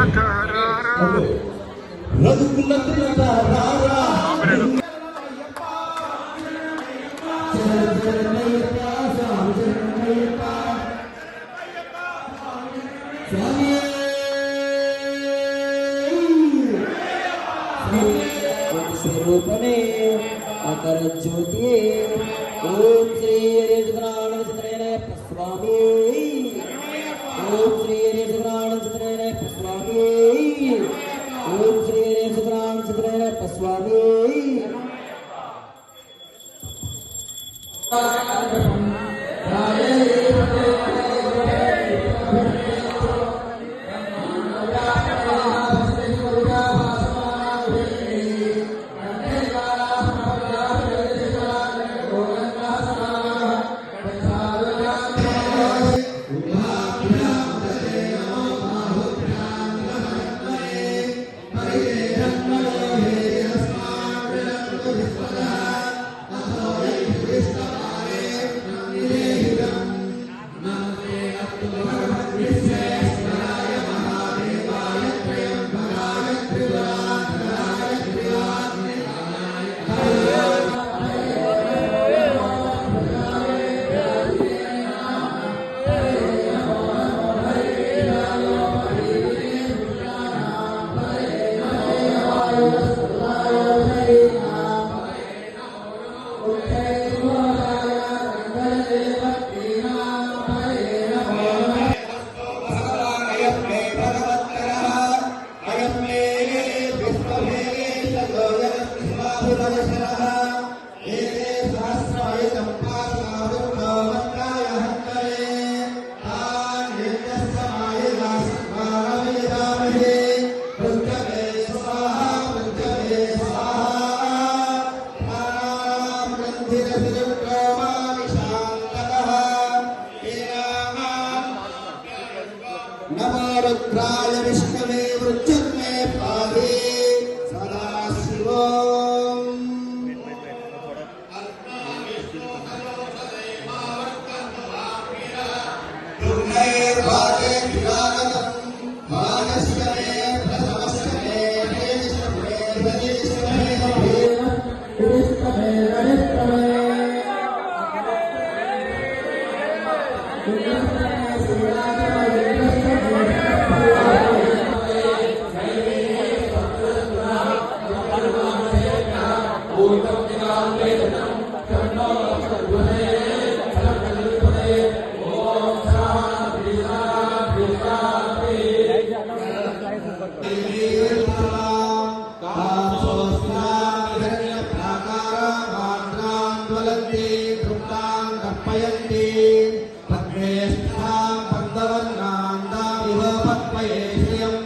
Om Sri Rishikesh Ram. ఓం శ్రీ రేజుగణానంద చిత్రేణ స్వామి. ఓం శ్రీ రేజుగణానంద చిత్రేణ స్వామి. কাফের 欢迎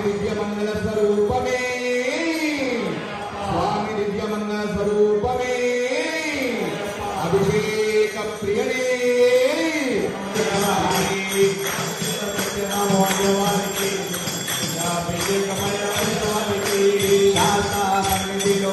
స్వామి దివ్యమంగళ స్వరూపమే. స్వామి దివ్యమంగళ స్వరూపమే అభిషేక ప్రియనే. శాసా సన్నిధిలో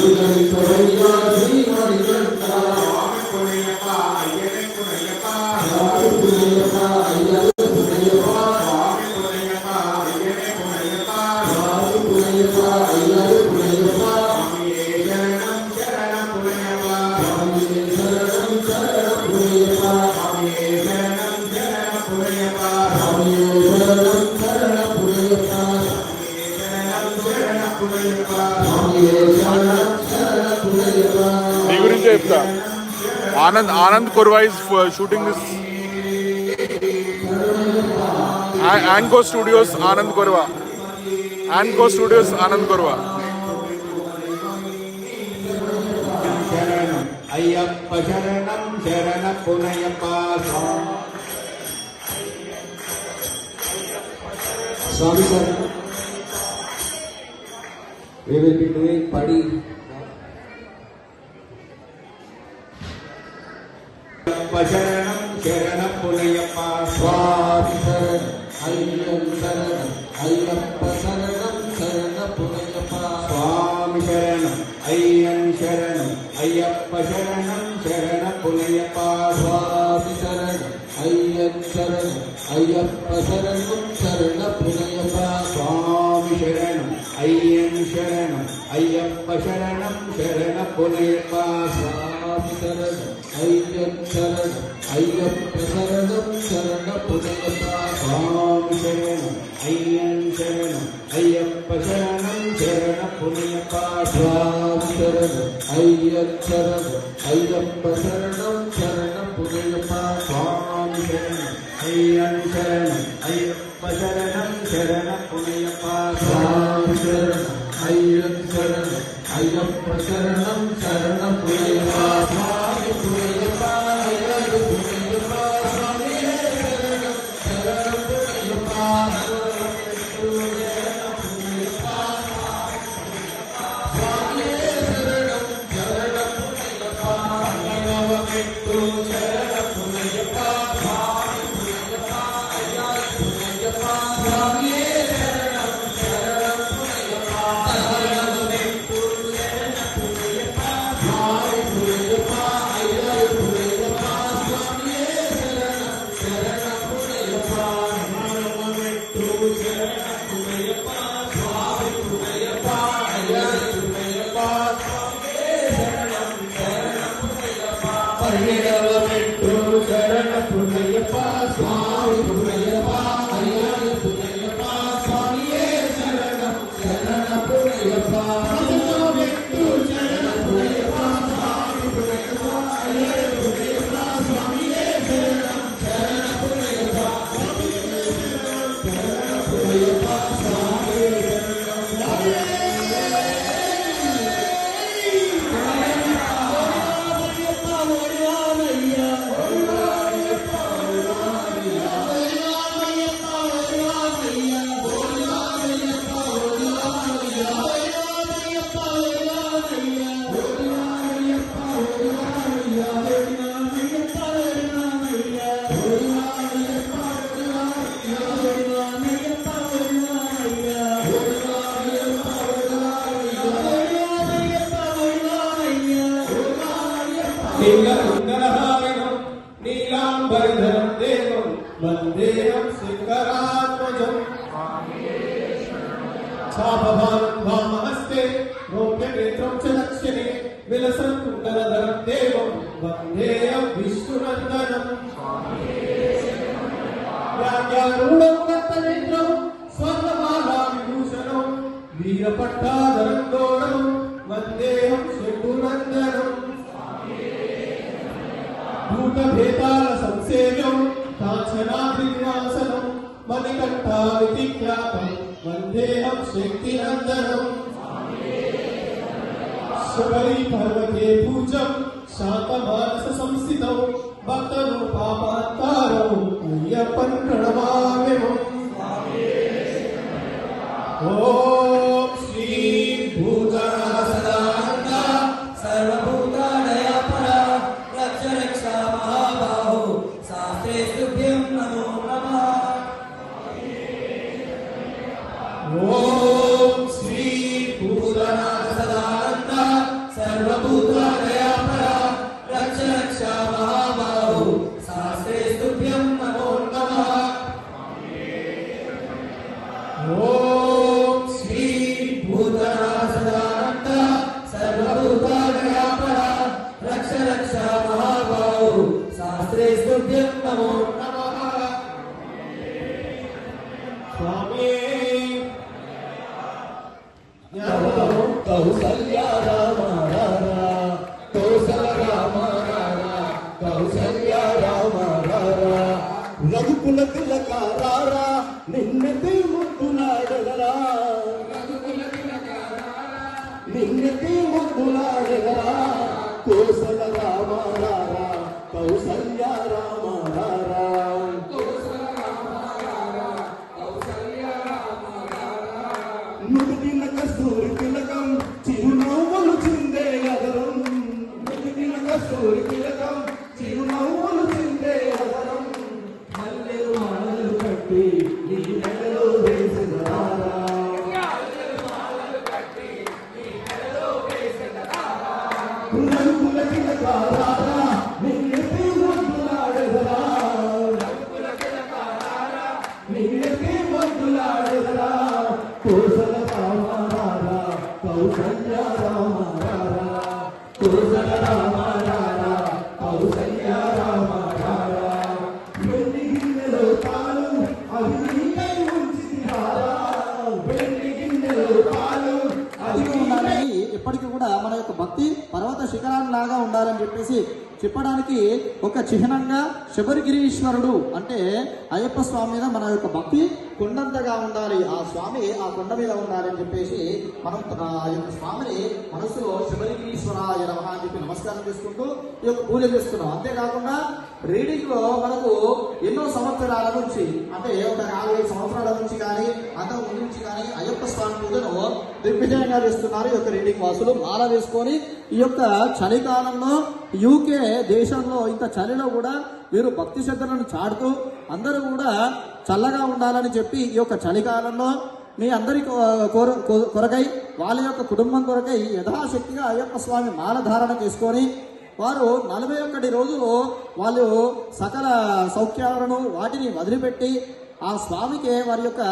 Lucha Victoria. నీ గురించే చెప్తా ఆనంద్ ఆనంద్ కుర్వా ఇస్ షూటింగ్ దిస్ యాంకో స్టూడియోస్ ఆనంద్ కుర్వా యాంకో స్టూడియోస్ ఆనంద్ కుర్వా అయ్యప్ప శరణం శరణ పునయప్ప స్వామి శరణం We will be doing Padi. Pajaranam Charanam Pulayappa Swami Saranam Ayyam Saranam Ayyappa Saranam Saranam Pulayappa Swami Saranam Ayyam Saranam Ayyappa Saranam Saranam Pulayappa Swami Saranam Ayyam Saranam Ayyappa Saranam Saranam Pulayappa शरणम् अय्यप्प शरणं शरण पुनेपा स्वामि शरणम् अय्यप् शरणम् अय्यप्प शरणं शरण पुनेपा स्वामि शरणम् अय्यन् शरणम् अय्यप्प शरणं शरण पुनेपा स्वामि शरणम् अय्यत् शरणम् अय्यप्प शरणं शरण पुनेपा स्वामि शरणम् अय्यन् शरणम् अय्यप्प शरणम् शरणं शरणं पुनैवास्मा Hallelujah. వ్యాఖ్యారూఢం దత్తనేత్రం స్వర్ణమాలా విభూషణం వీరపట్టాధరం గౌడం వందేహం శంభునందనం. భూతభేతాల సంసేవ్యం కాంచనాద్రివాసనం మణికంఠామితి ఖ్యాతం వందేహం శక్తినందనం. శబరి పర్వతే పూజం శాంతమానస సంస్థితం భక్త రఘుకుల తిలక రారా నిన్నటి ముద్దులాడగరా నిన్నటి ముద్దులాడగరా చెప్పడానికి ఒక చిహ్నంగా శబరిగిరీశ్వరుడు అంటే అయ్యప్ప స్వామి మీద మన యొక్క భక్తి కొండంతగా ఉండాలి. ఆ స్వామి ఆ కొండ మీద ఉండాలి అని చెప్పేసి మనం ఆ యొక్క స్వామిని మనసులో శబరిగిరీశ్వరాయ నమః అని చెప్పి నమస్కారం చేసుకుంటూ ఈ యొక్క పూజ చేస్తున్నాం. అంతేకాకుండా రీడింగ్లో మనకు ఎన్నో సంవత్సరాల నుంచి అంటే ఒక నాలుగైదు సంవత్సరాల నుంచి కానీ అంతకు ముందు నుంచి కానీ అయ్యప్ప స్వామి పూజను దిగ్విజయంగా చేస్తున్నారు ఈ యొక్క రీడింగ్ వాసులు. మాల వేసుకొని ఈ యొక్క చలికాలంలో యూకే దేశంలో ఇంత చలిలో కూడా వీరు భక్తి శ్రద్ధలను చాటుతూ అందరూ కూడా చల్లగా ఉండాలని చెప్పి ఈ యొక్క చలికాలంలో మీ అందరి కొ- కొరకై వాళ్ళ యొక్క కుటుంబం కొరకై యథాశక్తిగా అయ్యప్ప స్వామి మాల ధారణ చేసుకొని వారు నలభై ఒక్కటి రోజులు వాళ్ళు సకల సౌఖ్యాలను వాటిని వదిలిపెట్టి ఆ స్వామికి వారి యొక్క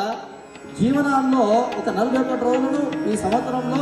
జీవనాల్లో ఒక నలభై ఒకటి రోజులు ఈ సంవత్సరంలో